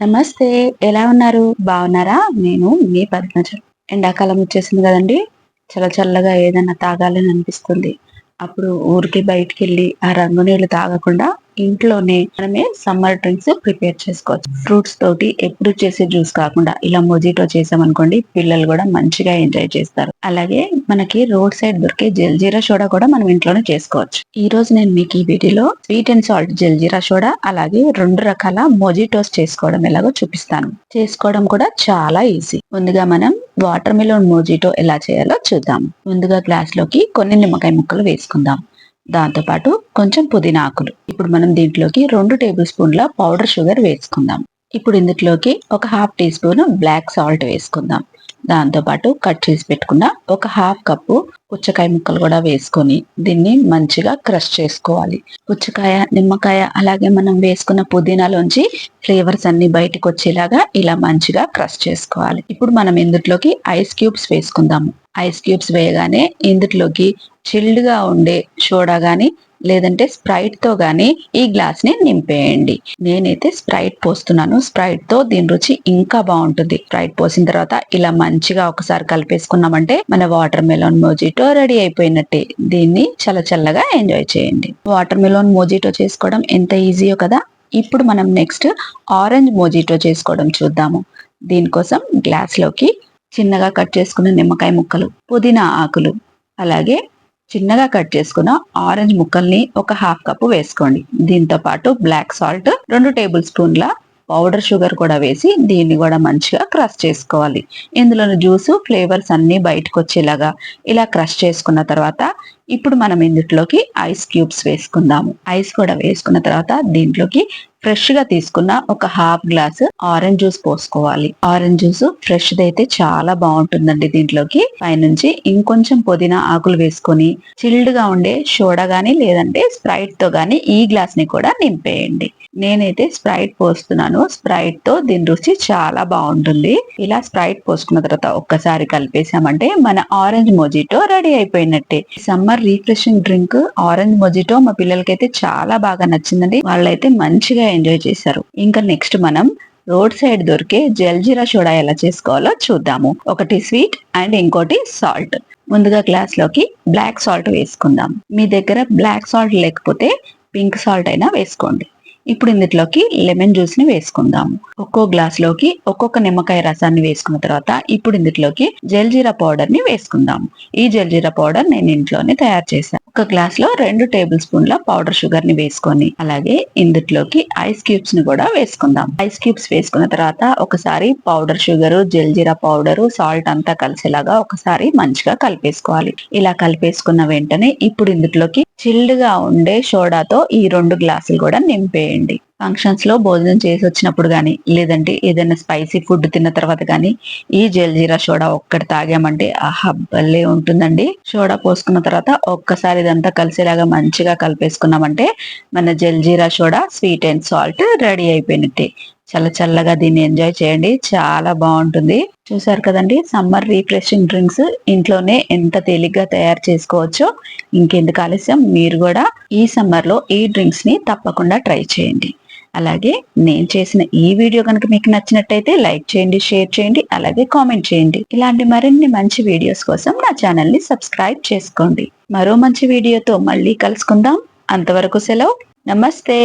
నమస్తే ఎలా ఉన్నారు? బాగున్నారా? నేను మీ పద్మజ. ఎండాకాలం వచ్చేసింది కదండి. చల్ల చల్లగా ఏదైనా తాగాలని అనిపిస్తుంది. అప్పుడు ఊరికి బయటికి వెళ్ళి ఆ రంగు నీళ్ళు తాగకుండా ఇంట్లోనే మనమే సమ్మర్ డ్రింక్స్ ప్రిపేర్ చేసుకోవచ్చు. ఫ్రూట్స్ తోటి ఎప్పుడు చేసే జ్యూస్ కాకుండా ఇలా మొజిటో చేసామనుకోండి పిల్లలు కూడా మంచిగా ఎంజాయ్ చేస్తారు. అలాగే మనకి రోడ్ సైడ్ దొరికే జల్జీరా సోడా కూడా మనం ఇంట్లోనే చేసుకోవచ్చు. ఈ రోజు నేను మీకు ఈ వీడియోలో sweet and salt jaljeera soda అలాగే రెండు రకాల మొజిటోస్ చేసుకోవడం ఎలాగో చూపిస్తాను. చేసుకోవడం కూడా చాలా ఈజీ. ముందుగా మనం వాటర్ మిలోన్ మోజిటో ఎలా చేయాలో చూద్దాం. ముందుగా గ్లాస్లోకి కొన్ని నిమ్మకాయ ముక్కలు వేసుకుందాం. దాంతో పాటు కొంచెం పుదీనా ఆకులు. ఇప్పుడు మనం దీంట్లోకి రెండు టేబుల్ స్పూన్ల పౌడర్ షుగర్ వేసుకుందాం. ఇప్పుడు ఇందులోకి ఒక half teaspoon black salt వేసుకుందాం. దాంతో పాటు కట్ చేసి పెట్టుకున్న ఒక హాఫ్ కప్పు పుచ్చకాయ ముక్కలు కూడా వేసుకొని దీన్ని మంచిగా క్రష్ చేసుకోవాలి. పుచ్చకాయ నిమ్మకాయ అలాగే మనం వేసుకున్న పుదీనాలోంచి ఫ్లేవర్స్ అన్ని బయటకు వచ్చేలాగా ఇలా మంచిగా క్రష్ చేసుకోవాలి. ఇప్పుడు మనం ఇందులోకి ఐస్ క్యూబ్స్ వేసుకుందాము. ఐస్ క్యూబ్స్ వేయగానే ఇందులోకి చిల్డ్గా ఉండే సోడా కానీ లేదంటే స్ప్రైట్తో గానీ ఈ గ్లాస్ని నింపేయండి. నేనైతే స్ప్రైట్ పోస్తున్నాను. స్ప్రైట్తో దీని రుచి ఇంకా బాగుంటుంది. స్ప్రైట్ పోసిన తర్వాత ఇలా మంచిగా ఒకసారి కలిపేసుకున్నామంటే మన వాటర్ మెలోన్ మోజిటో రెడీ అయిపోయినట్టే. దీన్ని చల్ల చల్లగా ఎంజాయ్ చేయండి. వాటర్ మెలోన్ మోజిటో చేసుకోవడం ఎంత ఈజీయో కదా? ఇప్పుడు మనం నెక్స్ట్ ఆరెంజ్ మోజిటో చేసుకోవడం చూద్దాము. దీనికోసం గ్లాస్లోకి చిన్నగా కట్ చేసుకున్న నిమ్మకాయ ముక్కలు పుదీనా ఆకులు అలాగే చిన్నగా కట్ చేసుకున్న ఆరెంజ్ ముక్కల్ని ఒక హాఫ్ కప్పు వేసుకోండి. దీంతో పాటు బ్లాక్ సాల్ట్ రెండు టేబుల్ స్పూన్ల పౌడర్ షుగర్ కూడా వేసి దీన్ని కూడా మంచిగా క్రష్ చేసుకోవాలి. ఇందులోని జ్యూస్ ఫ్లేవర్స్ అన్ని బయటకు వచ్చేలాగా ఇలా క్రష్ చేసుకున్న తర్వాత ఇప్పుడు మనం ఇందులోకి ఐస్ క్యూబ్స్ వేసుకుందాము. ఐస్ కూడా వేసుకున్న తర్వాత దీంట్లోకి ఫ్రెష్గా తీసుకున్న ఒక హాఫ్ గ్లాస్ ఆరెంజ్ జ్యూస్ పోసుకోవాలి. ఆరెంజ్ జ్యూస్ ఫ్రెష్ అయితే చాలా బాగుంటుందండి దీంట్లోకి. పైనుంచి ఇంకొంచెం పుదీనా ఆకులు వేసుకొని చిల్డ్గా ఉండే సోడా గానీ లేదంటే స్ప్రైట్తో గానీ ఈ గ్లాస్ని కూడా నింపేయండి. నేనైతే స్ప్రైట్ పోస్తున్నాను. స్ప్రైట్తో దీని రుచి చాలా బాగుంటుంది. ఇలా స్ప్రైట్ పోసుకున్న తర్వాత ఒక్కసారి కలిపేసామంటే మన ఆరెంజ్ మొజిటో రెడీ అయిపోయినట్టే. Summer refreshing drink orange mojito మా పిల్లలకైతే చాలా బాగా నచ్చిందండి. వాళ్ళైతే మంచిగా ఎంజాయ్ చేశారు. ఇంకా నెక్స్ట్ మనం రోడ్ సైడ్ దొరికే జల్జీరా సోడా ఎలా చేసుకోవాలో చూద్దాము. ఒకటి స్వీట్ అండ్ ఇంకోటి సాల్ట్. ముందుగా గ్లాస్లోకి బ్లాక్ సాల్ట్ వేసుకుందాం. మీ దగ్గర బ్లాక్ సాల్ట్ లేకపోతే పింక్ సాల్ట్ అయినా వేసుకోండి. ఇప్పుడు ఇందులోకి లెమన్ జ్యూస్ని వేసుకుందాము ఒక్కో గ్లాస్లోకి ఒక్కొక్క నిమ్మకాయ రసాన్ని వేసుకున్న తర్వాత ఇప్పుడు ఇందులోకి జల్జీరా పౌడర్ని వేసుకుందాము ఈ జల్జీరా పౌడర్ నేను ఇంట్లోనే తయారు చేశాను. ఒక గ్లాస్లో రెండు టేబుల్ స్పూన్ల పౌడర్ షుగర్ని వేసుకొని అలాగే ఇందులోకి ఐస్ క్యూబ్స్ని కూడా వేసుకుందాం. ఐస్ క్యూబ్స్ వేసుకున్న తర్వాత ఒకసారి powder sugar jaljeera powder salt అంతా కలిసేలాగా ఒకసారి మంచిగా కలిపేసుకోవాలి. ఇలా కలిపేసుకున్న వెంటనే ఇప్పుడు ఇందులోకి చిల్డ్గా ఉండే సోడాతో ఈ రెండు గ్లాసులు కూడా నింపేయండి. ఫంక్షన్స్లో భోజనం చేసి వచ్చినప్పుడు కానీ లేదంటే ఏదైనా స్పైసీ ఫుడ్ తిన్న తర్వాత కానీ ఈ జల్జీరా సోడా ఒక్కటి తాగామంటే ఆహా భలే ఉంటుందండి. సోడా పోసుకున్న తర్వాత ఒక్కసారి ఇదంతా కలిసేలాగా మంచిగా కలిపేసుకున్నామంటే మన jaljeera soda sweet and salt ready అయిపోయినట్టే. చల్ల చల్లగా దీన్ని ఎంజాయ్ చేయండి. చాలా బాగుంటుంది. చూసారు కదండి సమ్మర్ రీఫ్రెషింగ్ డ్రింక్స్ ఇంట్లోనే ఎంత తేలిగ్గా తయారు చేసుకోవచ్చో ఇంకెందుకు ఆలస్యం మీరు కూడా ఈ సమ్మర్లో ఈ డ్రింక్స్ని తప్పకుండా ట్రై చేయండి. అలాగే నేను చేసిన ఈ వీడియో కనుక మీకు నచ్చినట్టయితే లైక్ చేయండి షేర్ చేయండి అలాగే కామెంట్ చేయండి. ఇలాంటి మరిన్ని మంచి వీడియోస్ కోసం నా ఛానల్ని సబ్స్క్రైబ్ చేసుకోండి. మరో మంచి వీడియోతో మళ్ళీ కలుసుకుందాం. అంతవరకు సెలవు. నమస్తే!